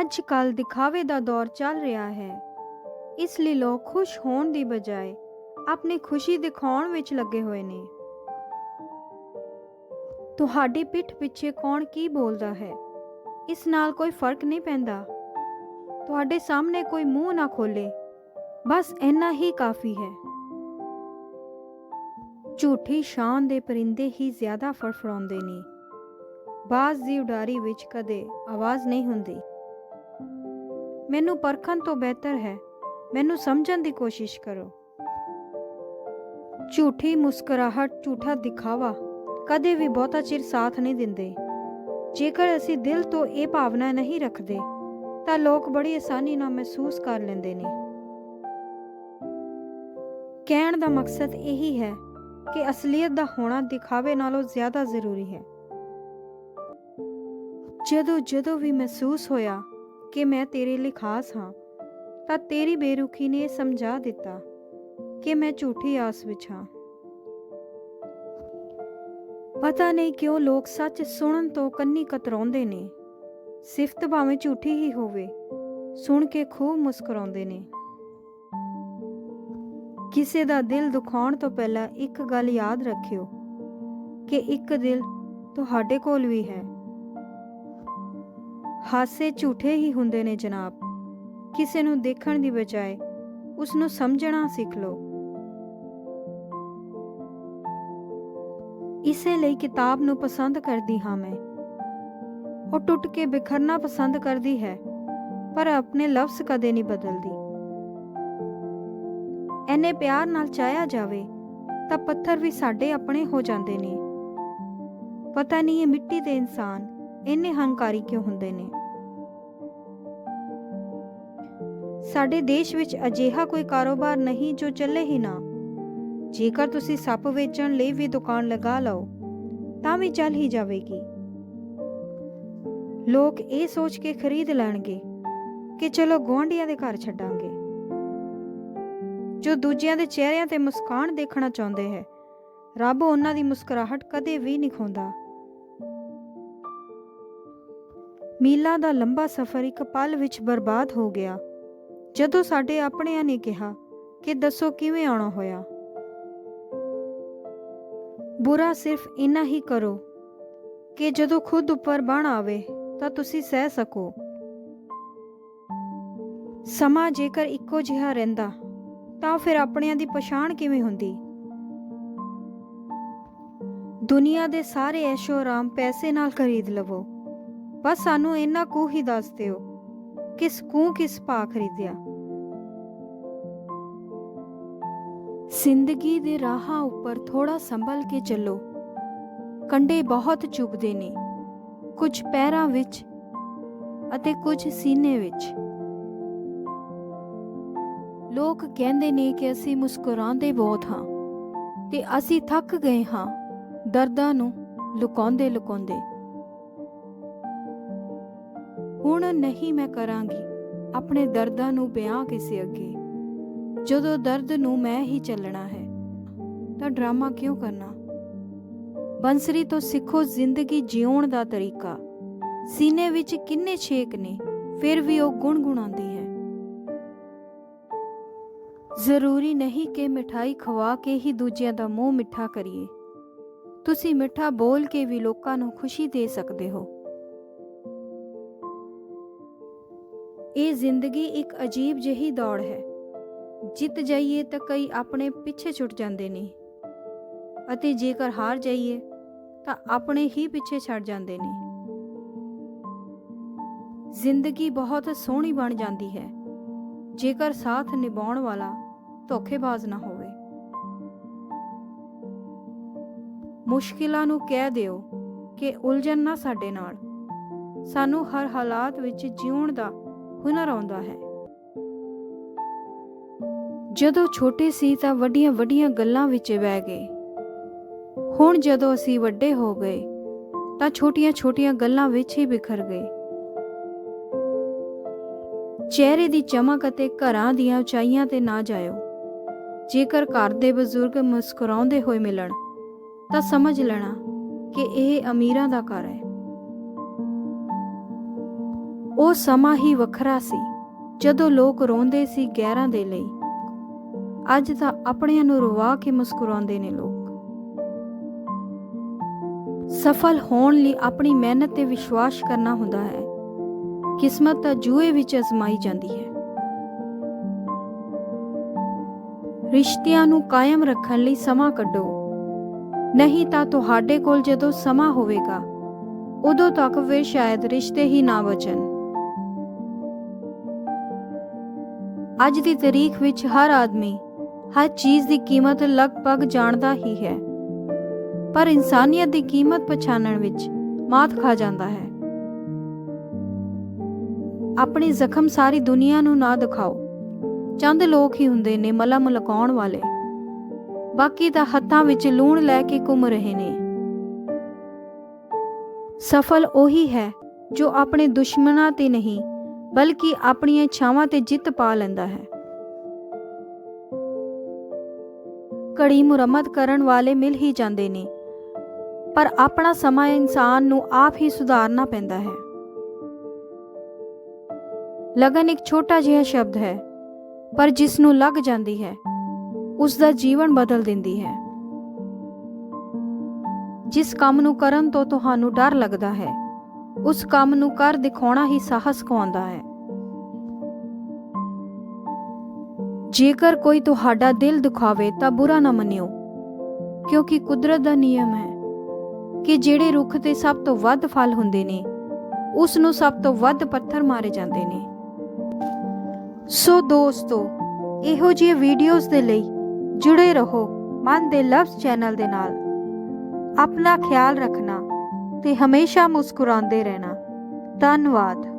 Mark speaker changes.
Speaker 1: ਅੱਜ ਕੱਲ ਦਿਖਾਵੇ ਦਾ ਦੌਰ ਚੱਲ ਰਿਹਾ ਹੈ। ਇਸ ਲਈ ਲੋਕ ਖੁਸ਼ ਹੋਣ ਦੀ ਬਜਾਏ ਆਪਣੀ ਖੁਸ਼ੀ ਦਿਖਾਉਣ ਵਿੱਚ ਲੱਗੇ ਹੋਏ ਨੇ। ਤੁਹਾਡੀ ਪਿੱਠ ਪਿੱਛੇ ਕੌਣ ਕੀ ਬੋਲਦਾ ਹੈ? ਇਸ ਨਾਲ ਕੋਈ ਫ਼ਰਕ ਨਹੀਂ ਪੈਂਦਾ। ਤੁਹਾਡੇ ਸਾਹਮਣੇ ਕੋਈ ਮੂੰਹ ਨਾ ਖੋਲੇ। ਬਸ ਇੰਨਾ ਹੀ ਕਾਫੀ ਹੈ। ਝੂਠੀ ਸ਼ਾਨ ਦੇ ਪਰਿੰਦੇ ਹੀ ਜ਼ਿਆਦਾ ਫੜਫੜਾਉਂਦੇ ਨੇ। ਬਾਜ਼ ਦੀ ਉਡਾਰੀ ਵਿੱਚ ਕਦੇ ਆਵਾਜ਼ ਨਹੀਂ ਹੁੰਦੀ। ਮੈਨੂੰ ਪਰਖਣ ਤੋਂ ਬਿਹਤਰ ਹੈ। ਮੈਨੂੰ ਸਮਝਣ ਦੀ ਕੋਸ਼ਿਸ਼ ਕਰੋ। ਝੂਠੀ ਮੁਸਕਰਾਹਟ, ਝੂਠਾ ਦਿਖਾਵਾ ਕਦੇ ਵੀ ਬਹੁਤਾ ਚਿਰ ਸਾਥ ਨਹੀਂ ਦਿੰਦੇ। ਜੇਕਰ ਅਸੀਂ ਦਿਲ ਤੋਂ ਇਹ ਭਾਵਨਾ ਨਹੀਂ ਰੱਖਦੇ, ਤਾਂ ਲੋਕ ਬੜੀ ਆਸਾਨੀ ਨਾਲ ਮਹਿਸੂਸ ਕਰ ਲੈਂਦੇ ਨੇ। ਕਹਿਣ ਦਾ ਮਕਸਦ ਇਹੀ ਹੈ ਕਿ ਅਸਲੀਅਤ ਦਾ ਹੋਣਾ ਦਿਖਾਵੇ ਨਾਲੋਂ ਜ਼ਿਆਦਾ ਜ਼ਰੂਰੀ ਹੈ। ਜਦੋਂ ਜਦੋਂ ਵੀ ਮਹਿਸੂਸ ਹੋਇਆ ਕਿ ਮੈਂ ਤੇਰੇ ਲਈ ਖਾਸ ਹਾਂ, ਤਾਂ ਤੇਰੀ ਬੇਰੁਖੀ ਨੇ ਇਹ ਸਮਝਾ ਦਿੱਤਾ ਕਿ ਮੈਂ ਝੂਠੀ ਆਸ ਵਿੱਚ ਹਾਂ। ਪਤਾ ਨਹੀਂ ਕਿਉਂ ਲੋਕ ਸੱਚ ਸੁਣਨ ਤੋਂ ਕੰਨੀ ਕਤਰਾਉਂਦੇ ਨੇ, ਸਿਫਤ ਭਾਵੇਂ ਝੂਠੀ ਹੀ ਹੋਵੇ, ਸੁਣ ਕੇ ਖੂਬ ਮੁਸਕਰਾਉਂਦੇ ਨੇ। ਕਿਸੇ ਦਾ ਦਿਲ ਦੁਖਾਉਣ ਤੋਂ ਪਹਿਲਾਂ ਇੱਕ ਗੱਲ ਯਾਦ ਰੱਖਿਓ ਕਿ ਇੱਕ ਦਿਲ ਤੁਹਾਡੇ ਕੋਲ ਵੀ ਹੈ। ਹਾਸੇ ਝੂਠੇ ਹੀ ਹੁੰਦੇ ਨੇ ਜਨਾਬ। ਕਿਸੇ ਨੂੰ ਦੇਖਣ ਦੀ ਬਜਾਏ ਉਸ ਨੂੰ ਸਮਝਣਾ ਸਿੱਖ ਲਓ। ਇਸੇ ਲਈ ਕਿਤਾਬ ਨੂੰ ਪਸੰਦ ਕਰਦੀ ਹਾਂ ਮੈਂ। ਉਹ ਟੁੱਟ ਕੇ ਬਿਖਰਨਾ ਪਸੰਦ ਕਰਦੀ ਹੈ, ਪਰ ਆਪਣੇ ਲਫ਼ਜ਼ ਕਦੇ ਨਹੀਂ ਬਦਲਦੀ। ਐਨੇ ਪਿਆਰ ਨਾਲ ਚਾਹਿਆ ਜਾਵੇ, ਤਾਂ ਪੱਥਰ ਵੀ ਸਾਡੇ ਆਪਣੇ ਹੋ ਜਾਂਦੇ ਨੇ। ਪਤਾ ਨਹੀਂ ਇਹ ਮਿੱਟੀ ਦੇ ਇਨਸਾਨ ਇੰਨੇ ਹੰਕਾਰੀ ਕਿਉਂ ਹੁੰਦੇ ਨੇ। ਸਾਡੇ ਦੇਸ਼ ਵਿੱਚ ਅਜਿਹਾ ਕੋਈ ਕਾਰੋਬਾਰ ਨਹੀਂ ਜੋ ਚੱਲੇ ਹੀ ਨਾ। ਜੇਕਰ ਤੁਸੀਂ ਸੱਪ ਵੇਚਣ ਲਈ ਵੀ ਦੁਕਾਨ ਲਗਾ ਲਓ, ਤਾਂ ਵੀ ਚੱਲ ਹੀ ਜਾਵੇਗੀ। ਲੋਕ ਇਹ ਸੋਚ ਕੇ ਖਰੀਦ ਲੈਣਗੇ ਕਿ ਚਲੋ ਗੁਆਂਢੀਆਂ ਦੇ ਘਰ ਛੱਡਾਂਗੇ। ਜੋ ਦੂਜਿਆਂ ਦੇ ਚਿਹਰਿਆਂ ਤੇ ਮੁਸਕਾਨ ਦੇਖਣਾ ਚਾਹੁੰਦੇ ਹੈ, ਰੱਬ ਉਹਨਾਂ ਦੀ ਮੁਸਕਰਾਹਟ ਕਦੇ ਵੀ ਨਹੀਂ ਖੋਂਦਾ। ਮੀਲਾਂ ਦਾ ਲੰਬਾ ਸਫ਼ਰ ਇੱਕ ਪਲ ਵਿੱਚ ਬਰਬਾਦ ਹੋ ਗਿਆ। ਜਦੋਂ ਸਾਡੇ ਆਪਣਿਆਂ ਨੇ ਕਿਹਾ ਕਿ ਦੱਸੋ ਕਿਵੇਂ ਆਉਣਾ ਹੋਇਆ। ਬੁਰਾ ਸਿਰਫ ਇੰਨਾ ਹੀ ਕਰੋ ਕਿ ਜਦੋਂ ਖੁਦ ਉੱਪਰ ਬਣ ਆਵੇ ਤਾਂ ਤੁਸੀਂ ਸਹਿ ਸਕੋ। ਸਮਾਂ ਜੇਕਰ ਇੱਕੋ ਜਿਹਾ ਰਹਿੰਦਾ, ਤਾਂ ਫਿਰ ਆਪਣਿਆਂ ਦੀ ਪਛਾਣ ਕਿਵੇਂ ਹੁੰਦੀ? ਦੁਨੀਆ ਦੇ ਸਾਰੇ ਐਸ਼ੋ-ਆਰਾਮ ਪੈਸੇ ਨਾਲ ਖਰੀਦ ਲਵੋ, ਬਸ ਸਾਨੂੰ ਇੰਨਾ ਕੁ ਹੀ ਦੱਸ ਦਿਓ। ਕਿਸ ਕੂ ਕਿਸ ਪਾ ਖਰੀਦਿਆ? ਜ਼ਿੰਦਗੀ ਦੇ ਰਾਹਾਂ ਉੱਪਰ ਥੋੜਾ ਸੰਭਲ ਕੇ ਚੱਲੋ। ਕੰਡੇ ਬਹੁਤ ਚੁਭਦੇ ਨੇ। ਕੁਝ ਪੈਰਾਂ ਵਿੱਚ ਅਤੇ ਕੁਝ ਸੀਨੇ ਵਿੱਚ। ਲੋਕ ਕਹਿੰਦੇ ਨੇ ਕਿ ਅਸੀਂ ਮੁਸਕਰਾਉਂਦੇ ਬਹੁਤ ਹਾਂ ਤੇ ਅਸੀਂ ਥੱਕ ਗਏ ਹਾਂ, ਦਰਦਾਂ ਨੂੰ ਲੁਕਾਉਂਦੇ ਲੁਕਾਉਂਦੇ ਹੁਣ ਨਹੀਂ ਮੈਂ ਕਰਾਂਗੀ। ਆਪਣੇ ਦਰਦਾਂ ਨੂੰ ਬਿਆਨ ਕਿਸੇ ਅੱਗੇ। ਜਦੋਂ ਦਰਦ ਨੂੰ ਮੈਂ ਹੀ ਚੱਲਣਾ ਹੈ, ਤਾਂ ਡਰਾਮਾ ਕਿਉਂ ਕਰਨਾ? ਬੰਸਰੀ ਤੋਂ ਸਿੱਖੋ ਜ਼ਿੰਦਗੀ ਜਿਉਣ ਦਾ ਤਰੀਕਾ। ਸੀਨੇ ਵਿੱਚ ਕਿੰਨੇ ਛੇਕ ਨੇ, ਫਿਰ ਵੀ ਉਹ ਗੁੰਗੁਣਾਉਂਦੀ ਹੈ। ਜ਼ਰੂਰੀ ਨਹੀਂ ਕਿ ਮਿਠਾਈ ਖਵਾ ਕੇ ਹੀ ਦੂਜਿਆਂ ਦਾ ਮੂੰਹ ਮਿੱਠਾ ਕਰੀਏ। ਤੁਸੀਂ ਮਿੱਠਾ ਬੋਲ ਕੇ ਵੀ ਲੋਕਾਂ ਨੂੰ ਖੁਸ਼ੀ ਦੇ ਸਕਦੇ ਹੋ। ਇਹ ਜ਼ਿੰਦਗੀ ਇੱਕ ਅਜੀਬ ਜਿਹੀ ਦੌੜ ਹੈ। ਜਿੱਤ ਜਾਈਏ ਤਾਂ ਕਈ ਆਪਣੇ ਪਿੱਛੇ ਛੁੱਟ ਜਾਂਦੇ ਨੇ। ਅਤੇ ਜੇਕਰ ਹਾਰ ਜਾਈਏ ਤਾਂ ਆਪਣੇ ਹੀ ਪਿੱਛੇ ਛੱਡ ਜਾਂਦੇ ਨੇ। ਜ਼ਿੰਦਗੀ ਬਹੁਤ ਸੋਹਣੀ ਬਣ ਜਾਂਦੀ ਹੈ। ਜੇਕਰ ਸਾਥ ਨਿਭਾਉਣ ਵਾਲਾ ਧੋਖੇਬਾਜ਼ ਨਾ ਹੋਵੇ। ਮੁਸ਼ਕਿਲਾਂ ਨੂੰ ਕਹਿ ਦਿਓ ਕਿ ਉਲਝਣ ਨਾ ਸਾਡੇ ਨਾਲ। ਸਾਨੂੰ ਹਰ ਹਾਲਾਤ ਵਿੱਚ ਜਿਉਣ ਦਾ ਹੁਨਰ ਆਉਂਦਾ ਹੈ। ਜਦੋਂ ਛੋਟੇ ਸੀ ਤਾਂ ਵੱਡੀਆਂ ਵੱਡੀਆਂ ਗੱਲਾਂ ਵਿੱਚ ਬਹਿ ਗਏ। ਹੁਣ ਜਦੋਂ ਅਸੀਂ ਵੱਡੇ ਹੋ ਗਏ, ਤਾਂ ਛੋਟੀਆਂ ਛੋਟੀਆਂ ਗੱਲਾਂ ਵਿੱਚ ਹੀ ਬਿਖਰ ਗਏ। ਚਿਹਰੇ ਦੀ ਚਮਕ ਅਤੇ ਘਰਾਂ ਦੀਆਂ ਉਚਾਈਆਂ ਤੇ ਨਾ ਜਾਇਓ। ਜੇਕਰ ਘਰ ਦੇ ਬਜ਼ੁਰਗ ਮੁਸਕਰਾਉਂਦੇ ਹੋਏ ਮਿਲਣ, ਤਾਂ ਸਮਝ ਲੈਣਾ ਕਿ ਇਹ ਅਮੀਰਾਂ ਦਾ ਘਰ ਹੈ। ਉਹ ਸਮਾਂ ਹੀ ਵੱਖਰਾ ਸੀ, ਜਦੋਂ ਲੋਕ ਰੋਂਦੇ ਸੀ ਗੈਰਾਂ ਦੇ ਲਈ। ਅੱਜ ਤਾਂ ਆਪਣਿਆਂ ਨੂੰ ਰਵਾ ਕੇ ਮੁਸਕਰਾਉਂਦੇ ਨੇ ਲੋਕ। ਸਫਲ ਹੋਣ ਲਈ ਆਪਣੀ ਮਿਹਨਤ ਤੇ ਵਿਸ਼ਵਾਸ ਕਰਨਾ ਹੁੰਦਾ ਹੈ। ਕਿਸਮਤ ਤਾਂ ਜੂਏ ਵਿੱਚ ਅਜ਼ਮਾਈ ਜਾਂਦੀ ਹੈ। ਰਿਸ਼ਤਿਆਂ ਨੂੰ ਕਾਇਮ ਰੱਖਣ ਲਈ ਸਮਾਂ ਕੱਢੋ। ਨਹੀਂ ਤਾਂ ਤੁਹਾਡੇ ਕੋਲ ਜਦੋਂ ਸਮਾਂ ਹੋਵੇਗਾ, ਉਦੋਂ ਤੱਕ ਫਿਰ ਸ਼ਾਇਦ ਰਿਸ਼ਤੇ ਹੀ ਨਾ ਬਚਣ। ਅੱਜ ਦੀ ਤਾਰੀਖ ਵਿੱਚ ਹਰ ਆਦਮੀ ਹਰ ਚੀਜ਼ ਦੀ ਕੀਮਤ ਲਗਭਗ ਜਾਣਦਾ ਹੀ ਹੈ। ਪਰ ਇਨਸਾਨੀਅਤ ਦੀ ਕੀਮਤ ਪਛਾਣਨ ਵਿੱਚ ਮਾਤ ਖਾ ਜਾਂਦਾ ਹੈ। ਆਪਣੇ ਜ਼ਖਮ ਸਾਰੀ ਦੁਨੀਆ ਨੂੰ ਨਾ ਦਿਖਾਓ। ਚੰਦ ਲੋਕ ਹੀ ਹੁੰਦੇ ਨੇ ਮਲਮ ਲਕਾਉਣ ਵਾਲੇ। ਬਾਕੀ ਤਾਂ ਹੱਥਾਂ ਵਿੱਚ ਲੂਣ ਲੈ ਕੇ ਘੁੰਮ ਰਹੇ ਨੇ। ਸਫਲ ਉਹੀ ਹੈ ਜੋ ਆਪਣੇ ਦੁਸ਼ਮਣਾਂ ਤੇ ਨਹੀਂ ਬਲਕਿ ਆਪਣੀਆਂ ਇੱਛਾਵਾਂ ਤੇ ਜਿੱਤ ਪਾ ਲੈਂਦਾ ਹੈ। ਘੜੀ ਮੁਰੰਮਤ ਕਰਨ ਵਾਲੇ ਮਿਲ ਹੀ ਜਾਂਦੇ ਨੇ, ਪਰ ਆਪਣਾ ਸਮਾਂ ਇਨਸਾਨ ਨੂੰ ਆਪ ਹੀ ਸੁਧਾਰਨਾ ਪੈਂਦਾ ਹੈ। ਲਗਨ ਇੱਕ ਛੋਟਾ ਜਿਹਾ ਸ਼ਬਦ ਹੈ, ਪਰ ਜਿਸ ਨੂੰ ਲੱਗ ਜਾਂਦੀ ਹੈ, ਉਸ ਦਾ ਜੀਵਨ ਬਦਲ ਦਿੰਦੀ ਹੈ। ਜਿਸ ਕੰਮ ਨੂੰ ਕਰਨ ਤੋਂ ਤੁਹਾਨੂੰ ਡਰ ਲੱਗਦਾ ਹੈ ਉਸ ਕੰਮ ਨੂੰ ਕਰ ਦਿਖਾਉਣਾ ਹੀ ਸਾਹਸ ਕਹਾਉਂਦਾ ਹੈ। ਜੇਕਰ ਕੋਈ ਤੁਹਾਡਾ ਦਿਲ ਦੁਖਾਵੇ ਤਾਂ ਬੁਰਾ ਨਾ ਮੰਨਿਓ, ਕਿਉਂਕਿ ਕੁਦਰਤ ਦਾ ਨਿਯਮ ਹੈ ਕਿ ਜਿਹੜੇ ਰੁੱਖ ਤੇ ਸਭ ਤੋਂ ਵੱਧ ਫਲ ਹੁੰਦੇ ਨੇ, ਉਸ ਨੂੰ ਸਭ ਤੋਂ ਵੱਧ ਪੱਥਰ ਮਾਰੇ ਜਾਂਦੇ ਨੇ। ਸੋ ਦੋਸਤੋ, ਇਹੋ ਜਿਹੇ ਵੀਡੀਓਜ਼ ਦੇ ਲਈ ਜੁੜੇ ਰਹੋ ਮਨ ਦੇ ਲਵਸ ਚੈਨਲ ਦੇ ਨਾਲ। ਆਪਣਾ ਖਿਆਲ ਰੱਖਣਾ ਤੇ ਹਮੇਸ਼ਾ ਮੁਸਕਰਾਉਂਦੇ ਰਹਿਣਾ। ਧੰਨਵਾਦ।